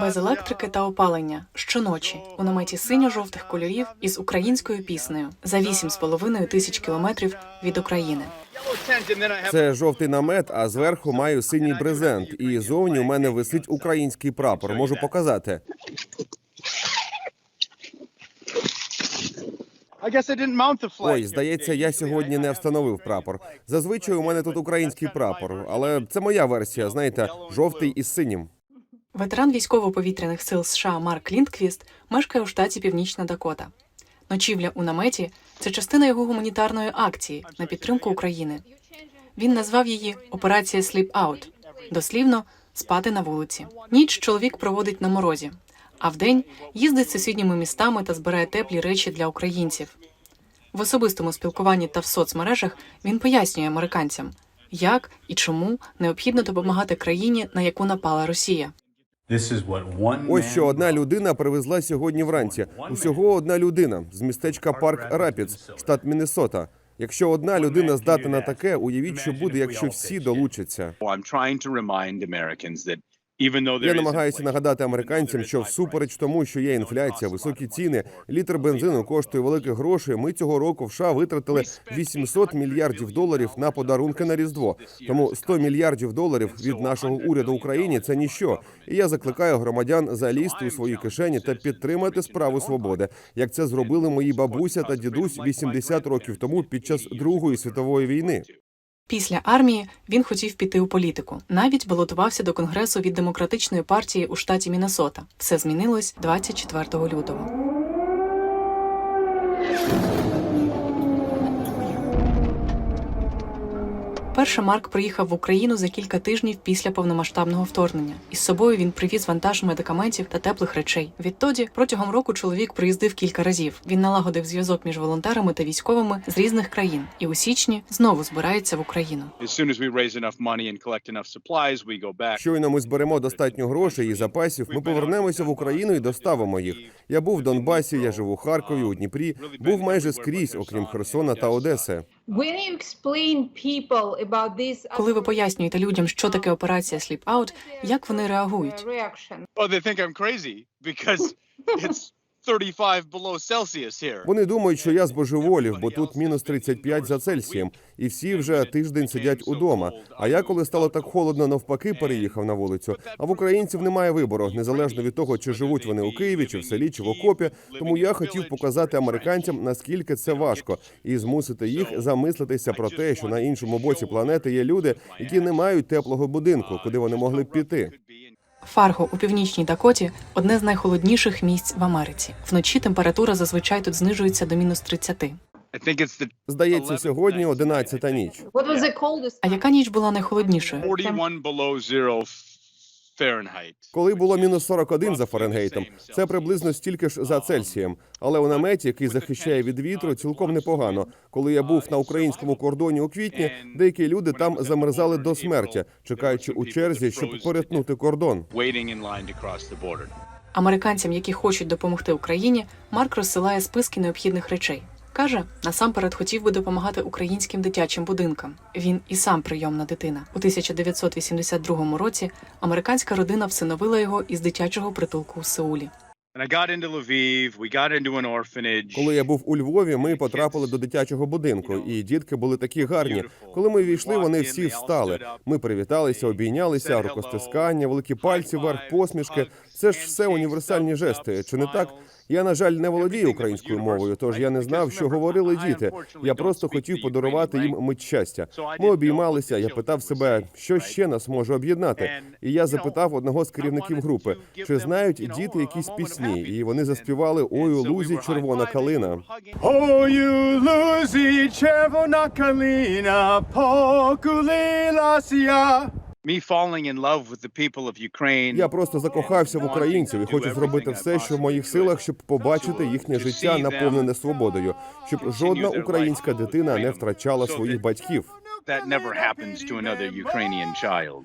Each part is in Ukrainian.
Без електрики та опалення щоночі у наметі синьо-жовтих кольорів із українською піснею за 8,5 тисяч кілометрів від України. Це жовтий намет, а зверху маю синій брезент. І зовні у мене висить український прапор. Можу показати. Ой, здається, я сьогодні не встановив прапор. Зазвичай у мене тут український прапор, але це моя версія. Знаєте, жовтий із синім. Ветеран військово-повітряних сил США Марк Ліндквіст мешкає у штаті Північна Дакота. Ночівля у наметі це частина його гуманітарної акції на підтримку України. Він назвав її Операція Sleep Out дослівно спати на вулиці. Ніч чоловік проводить на морозі, а вдень їздить сусідніми містами та збирає теплі речі для українців. В особистому спілкуванні та в соцмережах він пояснює американцям, як і чому необхідно допомагати країні, на яку напала Росія. Ось що одна людина привезла сьогодні вранці. Усього одна людина з містечка Парк Рапідс, штат Міннесота. Якщо одна людина здатна на таке, уявіть, що буде, якщо всі долучаться. Я намагаюся нагадати американцям, що всупереч тому, що є інфляція, високі ціни, літр бензину коштує великих грошей. Ми цього року в США витратили 800 мільярдів доларів на подарунки на різдво. Тому 100 мільярдів доларів від нашого уряду Україні це ніщо. І я закликаю громадян залізти у свої кишені та підтримати справу свободи, як це зробили мої бабуся та дідусь 80 років тому під час Другої світової війни. Після армії він хотів піти у політику. Навіть балотувався до конгресу від демократичної партії у штаті Міннесота. Все змінилось 24 лютого. Перше Марк приїхав в Україну за кілька тижнів після повномасштабного вторгнення. Із собою він привіз вантаж медикаментів та теплих речей. Відтоді протягом року чоловік приїздив кілька разів. Він налагодив зв'язок між волонтерами та військовими з різних країн, і у січні знову збирається в Україну. Щойно ми зберемо достатньо грошей і запасів. Ми повернемося в Україну і доставимо їх. Я був в Донбасі, я живу в Харкові, у Дніпрі. Був майже скрізь, окрім Херсона та Одеси. Коли ви пояснюєте людям, що таке операція Sleep Out, як вони реагують? reaction? They think I'm crazy because it's 35 below Celsius here. Вони думають, що я збожеволів, бо тут мінус 35 за Цельсієм, і всі вже тиждень сидять удома. А я, коли стало так холодно, навпаки, переїхав на вулицю. А в українців немає вибору, незалежно від того, чи живуть вони у Києві, чи в селі, чи в окопі. Тому я хотів показати американцям, наскільки це важко, і змусити їх замислитися про те, що на іншому боці планети є люди, які не мають теплого будинку, куди вони могли б піти. Фарго у північній Дакоті одне з найхолодніших місць в Америці. Вночі температура зазвичай тут знижується до мінус 30. I think it's the Здається, сьогодні 11-та ніч. А яка ніч була найхолоднішою? Коли було мінус 41 за Фаренгейтом, це приблизно стільки ж за Цельсієм. Але у наметі, який захищає від вітру, цілком непогано. Коли я був на українському кордоні у квітні, деякі люди там замерзали до смерті, чекаючи у черзі, щоб перетнути кордон. Американцям, які хочуть допомогти Україні, Марк розсилає списки необхідних речей. Каже, насамперед хотів би допомагати українським дитячим будинкам. Він і сам прийомна дитина. У 1982 році американська родина всиновила його із дитячого притулку у Сеулі. Коли я був у Львові, ми потрапили до дитячого будинку, і дітки були такі гарні. Коли ми війшли, вони всі встали. Ми привіталися, обійнялися, рукостискання, великі пальці вверх, посмішки. Це ж все універсальні жести. Чи не так? Я на жаль не володію українською мовою, тож я не знав, що говорили діти. Я просто хотів подарувати їм мить щастя. Ми обіймалися. Я питав себе, що ще нас може об'єднати. І я запитав одного з керівників групи, чи знають діти якісь пісні, і вони заспівали Ой, у лузі червона калина. Ой, у лузі червона калина, покулилася. Me falling in love with the people of Ukraine. Я просто закохався в українців і хочу зробити все, що в моїх силах, щоб побачити їхнє життя наповнене свободою, щоб жодна українська дитина не втрачала своїх батьків. That never happens to another Ukrainian child.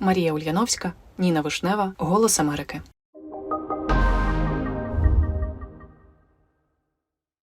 Марія Ульяновська, Ніна Вишнева, Голос Америки.